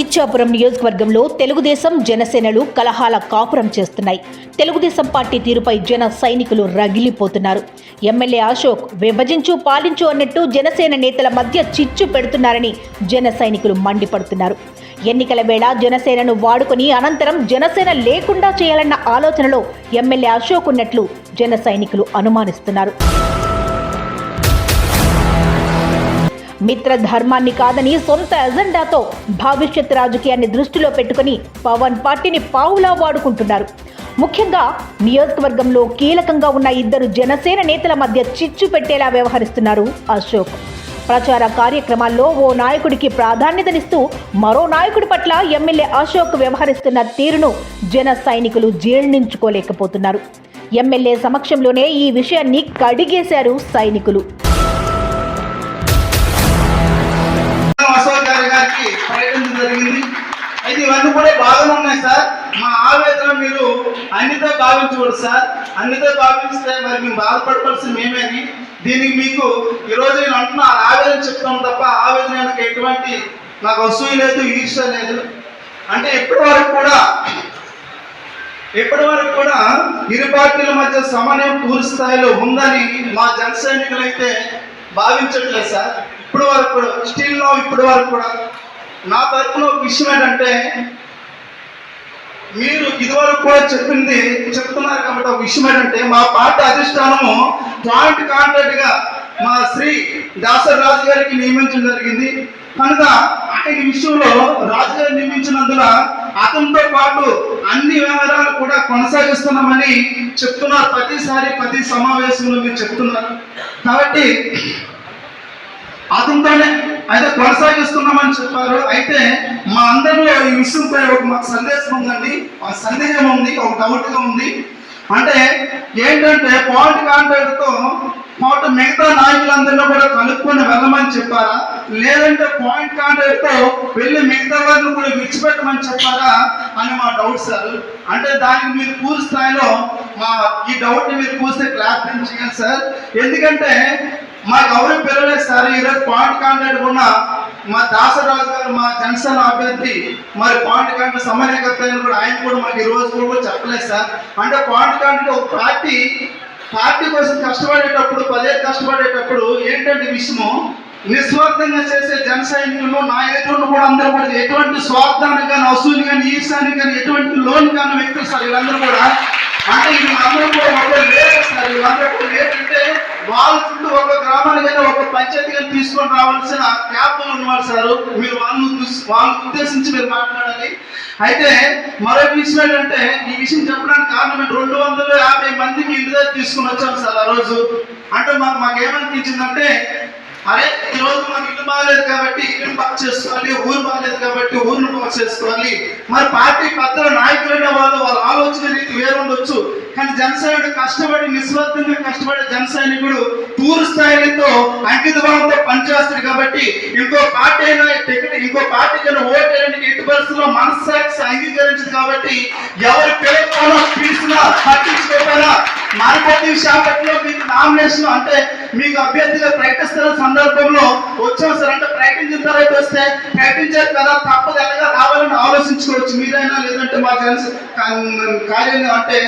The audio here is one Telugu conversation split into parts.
ఇచ్చాపురం నియోజకవర్గంలో తెలుగుదేశం జనసేనలు కలహాల కాపురం చేస్తున్నాయి. తెలుగుదేశం పార్టీ తీరుపై జన సైనికులు రగిలిపోతున్నారు. ఎమ్మెల్యే అశోక్ విభజించు పాలించు అన్నట్టు జనసేన నేతల మధ్య చిచ్చు పెడుతున్నారని జన సైనికులు మండిపడుతున్నారు. ఎన్నికల వేళ జనసేనను వాడుకొని అనంతరం జనసేన లేకుండా చేయాలన్న ఆలోచనలో ఎమ్మెల్యే అశోక్ ఉన్నట్లు జన సైనికులు అనుమానిస్తున్నారు. మిత్ర ధర్మాన్ని కాదని సొంత ఎజెండాతో భవిష్యత్ రాజకీయాన్ని దృష్టిలో పెట్టుకుని పవన్ పార్టీని పావులా వాడుకుంటున్నారు. ముఖ్యంగా నియోజకవర్గంలో కీలకంగా ఉన్న ఇద్దరు జనసేన నేతల మధ్య చిచ్చు పెట్టేలా వ్యవహరిస్తున్నారు అశోక్. ప్రచార కార్యక్రమాల్లో ఓ నాయకుడికి ప్రాధాన్యతనిస్తూ మరో నాయకుడి పట్ల ఎమ్మెల్యే అశోక్ వ్యవహరిస్తున్న తీరును జన సైనికులు జీర్ణించుకోలేకపోతున్నారు. ఎమ్మెల్యే సమక్షంలోనే ఈ విషయాన్ని కడిగేశారు సైనికులు. ఇవన్నీ కూడా బాగానే ఉన్నాయి సార్. మా ఆవేదన మీరు అన్నితో భావించకూడదు సార్. అన్నితో భావిస్తే మరి మేము బాధపడవలసింది మేమేని దీనికి మీకు ఈరోజు నేను అంటున్నా ఆవేదన చెప్తాం తప్ప ఆవేదన వెనక ఎటువంటి నాకు అసూయ లేదు ఈర్ష లేదు. అంటే ఇప్పటి వరకు కూడా ఇప్పటి వరకు కూడా ఇరు పార్టీల మధ్య సమన్వయం పూర్తి స్థాయిలో ఉందని మా జన సైనికులైతే భావించట్లేదు సార్. ఇప్పటి వరకు కూడా స్టీల్లో ఇప్పటి వరకు కూడా. నా తరపున ఒక విషయం ఏంటంటే మీరు ఇదివరకు కూడా చెప్పింది చెప్తున్నారు కాబట్టి ఒక విషయం ఏంటంటే మా పార్టీ అధిష్టానము జాయింట్ కాంట్రాక్ట్గా మా శ్రీ దాసర్ రాజు గారికి నియమించడం జరిగింది. కనుక ఆయన విషయంలో రాజు గారు నియమించినందున అతనితో పాటు అన్ని వ్యవహారాలు కూడా కొనసాగిస్తున్నామని చెప్తున్నారు. ప్రతిసారి ప్రతి సమావేశంలో మీరు చెప్తున్నారు. కాబట్టి అతనితోనే అయితే కొనసాగిస్తున్నామని చెప్పారు. అయితే మా అందరిలో ఈ విషయంపై ఒక మాకు సందేశం ఉందండి. ఒక సందేహం ఉంది ఒక డౌట్గా ఉంది. అంటే ఏంటంటే పాయింట్ కాంట్రాక్ట్తో పాటు మిగతా నాయకులందరిలో కూడా కలుపుకొని వెళ్ళమని చెప్పారా? లేదంటే పాయింట్ కాంట్రాక్ట్తో వెళ్ళి మిగతా వారిని కూడా విడిచిపెట్టమని చెప్పారా అని మా డౌట్ సార్ అంటే దానికి మీరు పూర్తి స్థాయిలో మా ఈ డౌట్ని మీరు పూస్తే క్లారిఫై చేయాలి సార్ ఎందుకంటే మాకు ఎవరు పిల్లలేదు సార్ ఈరోజు పాయింట్ కాంటాక్ట్ ఉన్న మా దాసరాజు గారు మా జనసేన అభ్యర్థి మరి పాయింట్ కాంటాక్ట్ సమన్వయకర్త కూడా ఆయన కూడా మాకు ఈ రోజు కూడా చెప్పలేదు సార్. అంటే పాయింట్ కాంటాక్ట్ ఒక పార్టీ పార్టీ కోసం కష్టపడేటప్పుడు పదే కష్టపడేటప్పుడు ఏంటంటే విషయము నిస్వార్థంగా చేసే జన సైనికులు నా ఎదురు కూడా అందరూ కూడా ఎటువంటి స్వార్థాన్ని కానీ అసూలు కానీ ఈశానికి కానీ ఎటువంటి లోన్ కానీ వ్యక్తులు సార్ వీళ్ళందరూ కూడా అంటే వీళ్ళందరూ కూడా ఒకరు లేదు సార్ వీళ్ళందరూ కూడా లేదంటే వాళ్ళ చుట్టూ ఒక గ్రామానికి కానీ ఒక పంచాయతీ కానీ తీసుకొని రావాల్సిన క్యాప్లు ఉన్నవాళ్ళు సార్. మీరు వాళ్ళు వాళ్ళని ఉద్దేశించి మీరు మాట్లాడాలి. అయితే మరొక విషయం ఏంటంటే ఈ విషయం చెప్పడానికి కారణం రెండు వందల యాభై మంది మీ ఇంటి దగ్గర తీసుకుని వచ్చాం సార్ ఆ రోజు. అంటే మాకు మాకు ఏమనిపించిందంటే అరే ఈ రోజు మనకి ఇల్లు బాగాలేదు కాబట్టి ఇల్లు బాగా చేసుకోవాలి ఊరు బాగాలేదు కాబట్టి ఊరిని బాగా చేసుకోవాలి. మరి పార్టీ పత్ర నాయకులైన వాళ్ళు వాళ్ళ ఆలోచన రీతి వేరు ఉండొచ్చు. కానీ జనసైనికుడు కష్టపడి నిస్వార్థంగా కష్టపడే జనసైనికుడు పూర్తి స్థాయితో అంకిత భావంతో పనిచేస్తాడు కాబట్టి ఇంకో పార్టీ అయినా టికెట్ ఇంకో పార్టీకి అయినా ఓటు వేయడానికి ఎట్టి పరిస్థితుల్లో మనస్సాక్షి అంగీకరించదు కాబట్టి ఎవరి పేరు పిలిచినా పట్టించుకోకపోయినా మార్కెట్ శాఖలో నామినేషన్ అంటే మీకు అభ్యర్థిగా ప్రకటిస్తున్న సందర్భంలో వచ్చాం సార్. అంటే ప్రకటించిన తర్వాత వస్తే ప్రకటించారు కదా తప్పదు ఎలాగా రావాలని ఆలోచించుకోవచ్చు. మీరైనా లేదంటే మా జన కార్యం అంటే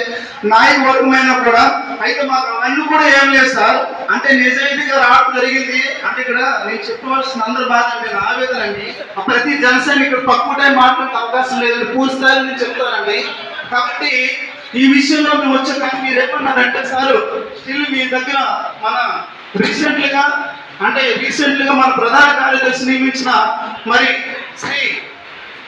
నాయక వర్గమైనా కూడా. అయితే మాకు అవన్నీ కూడా ఏం లేదు సార్. అంటే నిజాయితీగా రావడం జరిగింది. అంటే ఇక్కడ నేను చెప్పవలసిన అందరూ బాధ నేను ఆవేదన అండి. ప్రతి జనసేన ఇక్కడ తక్కువ టైం మాట్లాడే అవకాశం లేదని పూర్తి స్థాయిలో నేను చెప్తానండి. కాబట్టి ఈ విషయంలో మేము వచ్చేదానికి కానీ మీరు ఏమన్నారంటే సార్ స్టిల్ మీ దగ్గర మన రీసెంట్గా అంటే రీసెంట్గా మన ప్రధాన కార్యదర్శి నియమించిన మరి శ్రీ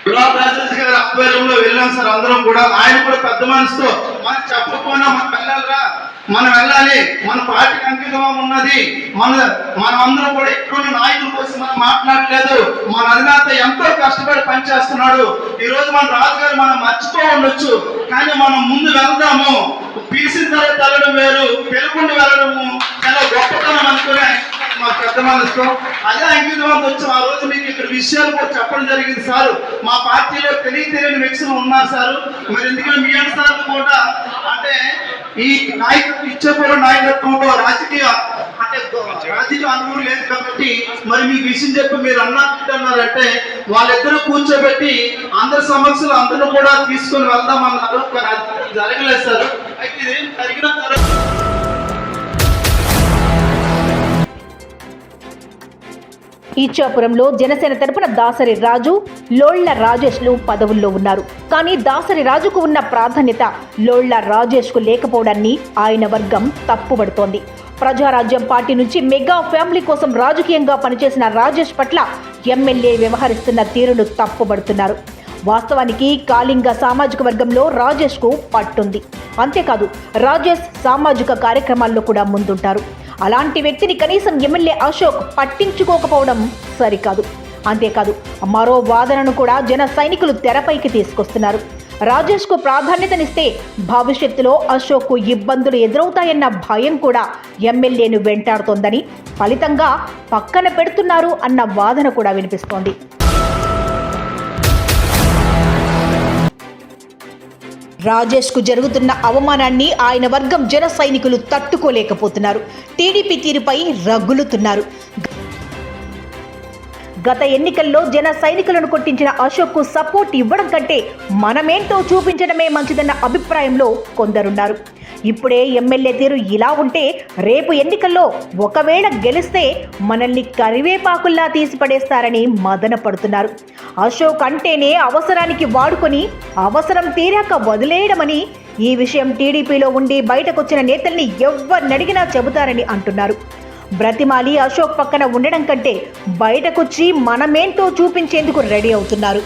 గులాబ్ రాజేష్ గారి ఆధ్వర్యంలో వెళ్ళాం సార్ అందరం కూడా. ఆయన కూడా పెద్ద మనసుతో మనం చెప్పకపోయినా మనం వెళ్ళాలిరా మనం వెళ్ళాలి మన పార్టీకి అంకితం ఉన్నది మన మనం అందరం కూడా ఎక్కువ నాయకుల కోసం మాట్లాడలేదు. మన అధినేత ఎంతో కష్టపడి పనిచేస్తున్నాడు. ఈ రోజు మన రాజుగారు మనం మర్చిపో ఉండొచ్చు. కానీ మనం ముందు వెళ్దాము. పిలిచిన తల తల్లడం వేరు పెరుగుండి వెళ్ళడము చాలా గొప్పతనం అనుకునే మా పెద్ద మనసుతో అదే అంకితం వచ్చాం ఆ రోజు మీకు ఇక్కడ విషయాలు కూడా చెప్పడం జరిగింది సార్. మా పార్టీలో తెలియ తెలియని వ్యక్తులు ఉన్నారు సార్. మరి ఎందుకంటే మీ సార్లు కూడా అంటే ఈ నాయక ఇచ్చేపూర్వ నాయకత్వంలో రాజకీయ రాజకీయ అనుభవం లేదు కాబట్టి మరి మీకు విషయం చెప్పి మీరు అన్నారంటే వాళ్ళిద్దరూ కూర్చోబెట్టి అందరి సమస్యలు అందరూ కూడా తీసుకొని వెళ్దామన్నారు కానీ అది జరగలేదు సార్. అయితే ఇది జరిగిన తర్వాత ఈచాపురంలో జనసేన తరపున దాసరి రాజు లోళ్ళ రాజేష్లు పదవుల్లో ఉన్నారు. కానీ దాసరి రాజుకు ఉన్న ప్రాధాన్యత లోళ్ళ రాజేష్కు లేకపోవడాన్ని ఆయన వర్గం తప్పుపడుతోంది ప్రజారాజ్యం పార్టీ నుంచి మెగా ఫ్యామిలీ కోసం రాజకీయంగా పనిచేసిన రాజేష్ పట్ల ఎమ్మెల్యే వ్యవహరిస్తున్న తీరును తప్పుబడుతున్నారు. వాస్తవానికి కాళింగ సామాజిక వర్గంలో రాజేష్కు పట్టుంది. అంతేకాదు రాజేష్ సామాజిక కార్యక్రమాల్లో కూడా ముందుంటారు. అలాంటి వ్యక్తిని కనీసం ఎమ్మెల్యే అశోక్ పట్టించుకోకపోవడం సరికాదు. అంతేకాదు మరో వాదనను కూడా జన సైనికులు తెరపైకి తీసుకొస్తున్నారు. రాజేష్కు ప్రాధాన్యతనిస్తే భవిష్యత్తులో అశోక్కు ఇబ్బందులు ఎదురవుతాయన్న భయం కూడా ఎమ్మెల్యేను వెంటాడుతోందని ఫలితంగా పక్కన పెడుతున్నారు అన్న వాదన కూడా వినిపిస్తోంది. రాజేష్కు జరుగుతున్న అవమానాన్ని ఆయన వర్గం జన సైనికులు తట్టుకోలేకపోతున్నారు. టీడీపీ తీరుపై రగులుతున్నారు. గత ఎన్నికల్లో జన సైనికులను కొట్టించిన అశోక్కు సపోర్ట్ ఇవ్వడం కంటే మనమేంటో చూపించడమే మంచిదన్న అభిప్రాయంలో కొందరున్నారు. ఇప్పుడే ఎమ్మెల్యే తీరు ఇలా ఉంటే రేపు ఎన్నికల్లో ఒకవేళ గెలిస్తే మనల్ని కరివేపాకుల్లా తీసిపడేస్తారని మదన పడుతున్నారు. అశోక్ అంటేనే అవసరానికి వాడుకొని అవసరం తీరాక వదిలేయడమని ఈ విషయం టీడీపీలో ఉండి బయటకొచ్చిన నేతల్ని ఎవ్వరినడిగినా చెబుతారని అంటున్నారు. బ్రతిమాలి అశోక్ పక్కన ఉండడం కంటే బయటకొచ్చి మనమేంటో చూపించేందుకు రెడీ అవుతున్నారు.